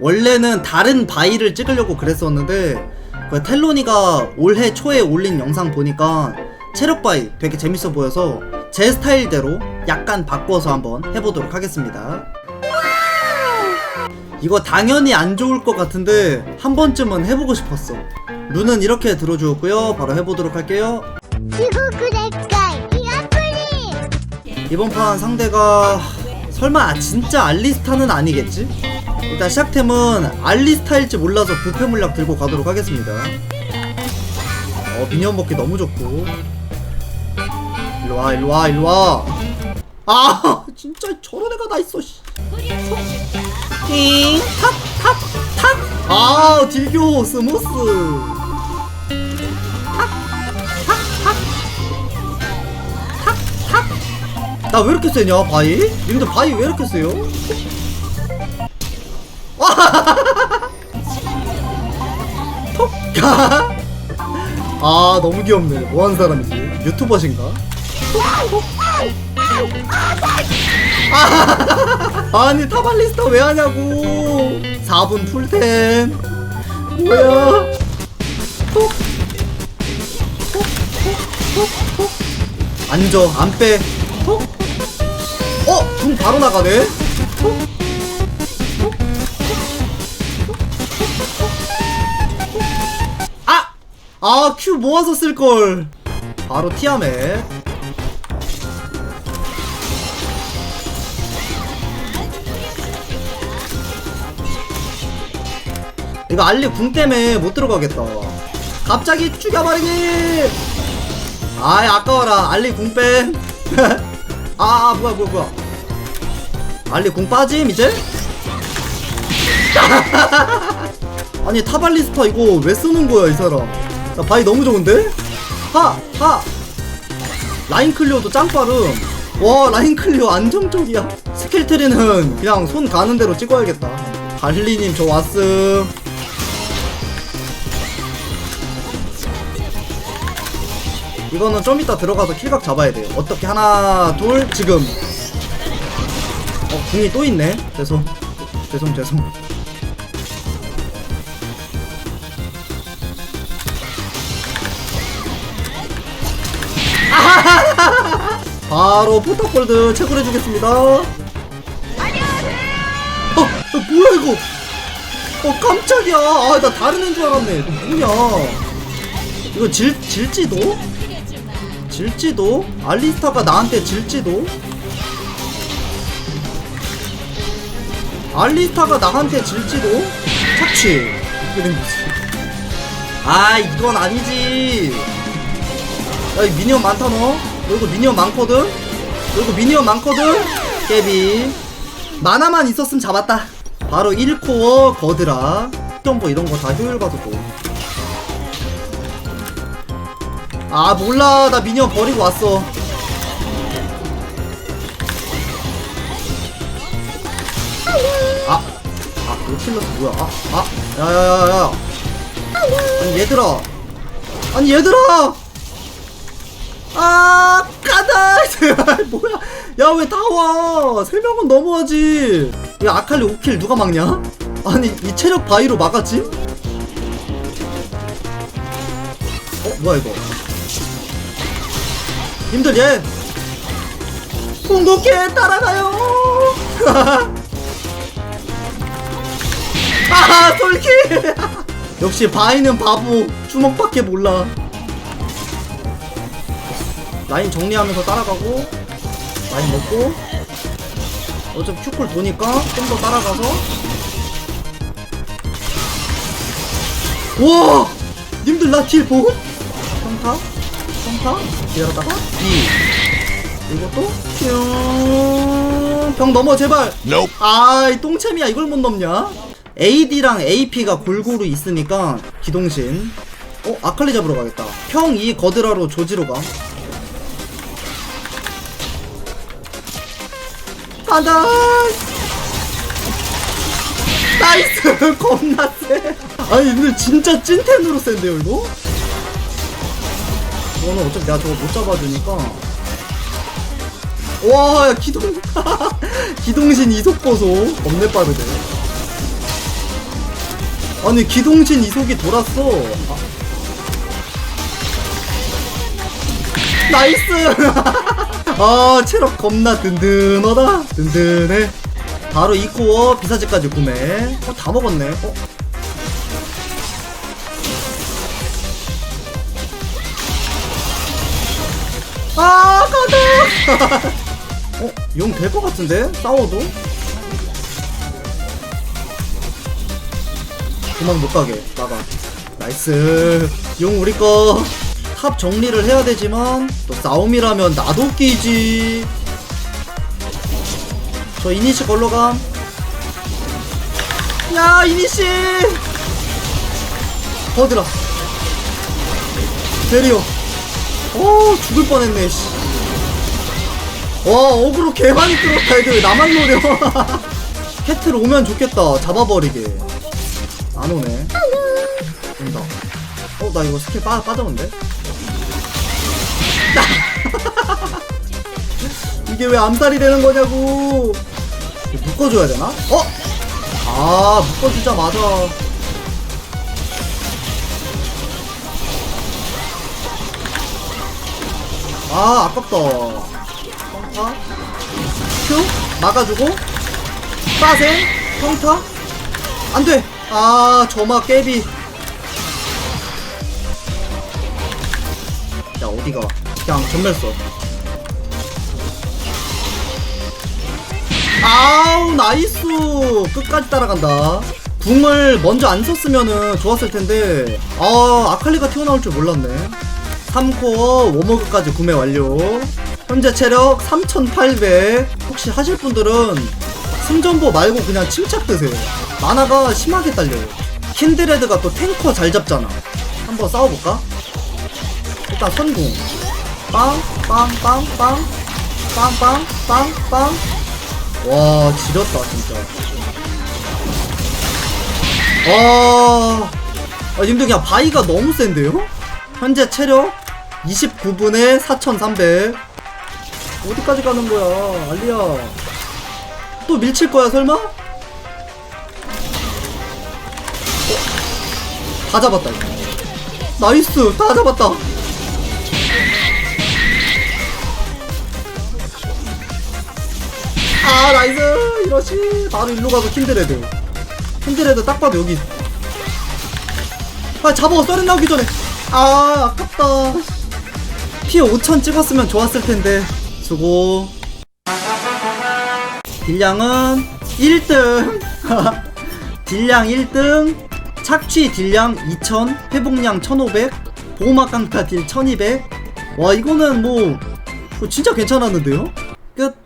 원래는 다른 바이를 찍으려고 그랬었는데 그 텔로니가 올해 초에 올린 영상 보니까 체력 바이 되게 재밌어 보여서 제 스타일대로 약간 바꿔서 한번 해보도록 하겠습니다. 이거 당연히 안 좋을 것 같은데 한 번쯤은 해보고 싶었어. 눈은 이렇게 들어주었고요. 바로 해보도록 할게요. 이번 판 상대가 설마 진짜 알리스타는 아니겠지? 일단 시작템은 알리스타일지 몰라서 부패 물약 들고 가도록 하겠습니다. 어 미니언 먹기 너무 좋고. 일로와 일로와 일로와. 아 진짜 저런 애가 다 있어. 씨. 띵, 탁, 탁, 탁. 아 딜교 스무스. 나 왜 이렇게 세냐 바이? 님들 바이 왜 이렇게 세요? 톡! 아 너무 귀엽네 뭐하는 사람이지? 유튜버신가? 아, 아니 타발리스타 왜 하냐고 4분 풀템 뭐야 톡! 톡! 톡! 톡! 앉아 안빼 톡! 어? 궁 바로 나가네? 아! 아, 큐 모아서 쓸걸. 바로 티아멧. 이거 알리 궁 때문에 못 들어가겠다. 갑자기 죽여버리기! 아이, 아까워라. 알리 궁 뺀. 아, 아, 뭐야, 뭐야, 뭐야. 알리 궁 빠짐, 이제? 아니, 타발리스타 이거 왜 쓰는 거야, 이 사람? 야, 바이 너무 좋은데? 하! 하! 라인 클리어도 짱 빠름. 와, 라인 클리어 안정적이야. 스킬 트리는 그냥 손 가는 대로 찍어야겠다. 발리님, 저 왔음. 이거는 좀 이따 들어가서 킬각 잡아야 돼요. 어떻게 하나, 둘, 지금. 어, 궁이 또 있네. 죄송. 죄송, 죄송. 바로 포탑골드 채굴해주겠습니다. 어, 어, 뭐야, 이거? 어, 깜짝이야. 아, 나 다른 애인 줄 알았네. 뭐냐. 이거 질, 질지도? 질지도? 알리스타가 나한테 질지도? 알리스타가 나한테 질지도? 착취 이게 된 거지 아 이건 아니지 야이 미니언 많다 너 여기 미니언 많거든? 여기 미니언 많거든? 깨비. 만화만 있었으면 잡았다. 바로 1코어 거드라. 점보 이런 거 다 효율 봐도 좋아 아 몰라. 나 미니언 버리고 왔어. 아, 아, 노틸러스 뭐야? 아, 아, 야야야야. 아니 얘들아, 아니 얘들아. 아, 가다. 뭐야? 야 왜 다 와? 세 명은 넘어야지. 야 아칼리 5킬 누가 막냐? 아니 이 체력 바위로 막았지? 어 뭐야 이거? 님들 얘 궁극기에 따라가요. 아 돌키 역시 바이는 바보 주먹밖에 몰라 라인 정리하면서 따라가고 라인 먹고 어차피 큐콜 도니까 좀 더 따라가서. 와! 님들 나딜 보고? 평타? 평타? 기다렸다가 D 이것도? 뿅병 넘어 제발. Nope. 아이 똥챔이야. 이걸 못 넘냐? AD랑 AP가 골고루 있으니까 기동신. 어? 아칼리 잡으러 가겠다. 평이 거드라로 조지로 가 간다 나이스 겁나 세 아니 근데 진짜 찐텐으로 센데요 이거? 이거는 어차피 내가 저거 못 잡아주니까 와, 야, 기동, 기동신 이속 보소. 겁내 빠르네. 아니 기동신 이속이 돌았어 아. 나이스! 아 체력 겁나 든든하다. 든든해. 바로 이코어 비사제까지 구매. 어, 다 먹었네. 어? 아 가자 어? 용 될 것 같은데? 싸워도? 도망 못 가게. 나가 나이스. 용 우리 거 탑 정리를 해야 되지만 또 싸움이라면 나도 끼지. 저 이니시 걸러감. 야 이니시! 버드라 데리오. 오 죽을 뻔했네 씨. 와 어그로 개 많이 끌었다 애들. 왜 나만 노려. 캐틀 오면 좋겠다 잡아버리게. 안 오네. 온다. 어나 이거 스킬 빠, 빠졌는데 이게 왜 암살이 되는 거냐고. 묶어줘야 되나? 어? 아 묶어주자마자. 아 아깝다. 평타? 큐? 막아주고? 빠세? 평타? 안돼! 아 점화 깨비. 야 어디가? 그냥 전멸 써 나이스! 끝까지 따라간다. 궁을 먼저 안 썼으면은 좋았을 텐데 아 아칼리가 튀어나올 줄 몰랐네. 3코어 워머그까지 구매 완료. 현재 체력 3800 혹시 하실 분들은 승전보 말고 그냥 침착 드세요. 만화가 심하게 딸려요. 킨드레드가 또 탱커 잘 잡잖아. 한번 싸워볼까? 일단 선궁 빵빵빵빵. 빵빵빵빵 와 지렸다 진짜 와 아, 님들 그냥 바위가 너무 센데요? 현재 체력 29분에 4300 어디까지 가는 거야 알리야 또 밀칠 거야 설마? 어? 다 잡았다 나이스 다 잡았다 아 나이스. 이러시. 바로 일로 가서 킨드레드. 킨드레드 딱 봐도 여기. 아 잡아 썰은 나오기 전에. 아 아깝다. 피해 5천 찍었으면 좋았을 텐데. 수고. 딜량은 1등. 딜량 1등. 착취 딜량 2000 회복량 1500 보호막 강타 딜 1200 와 이거는 뭐, 뭐 진짜 괜찮았는데요? 끝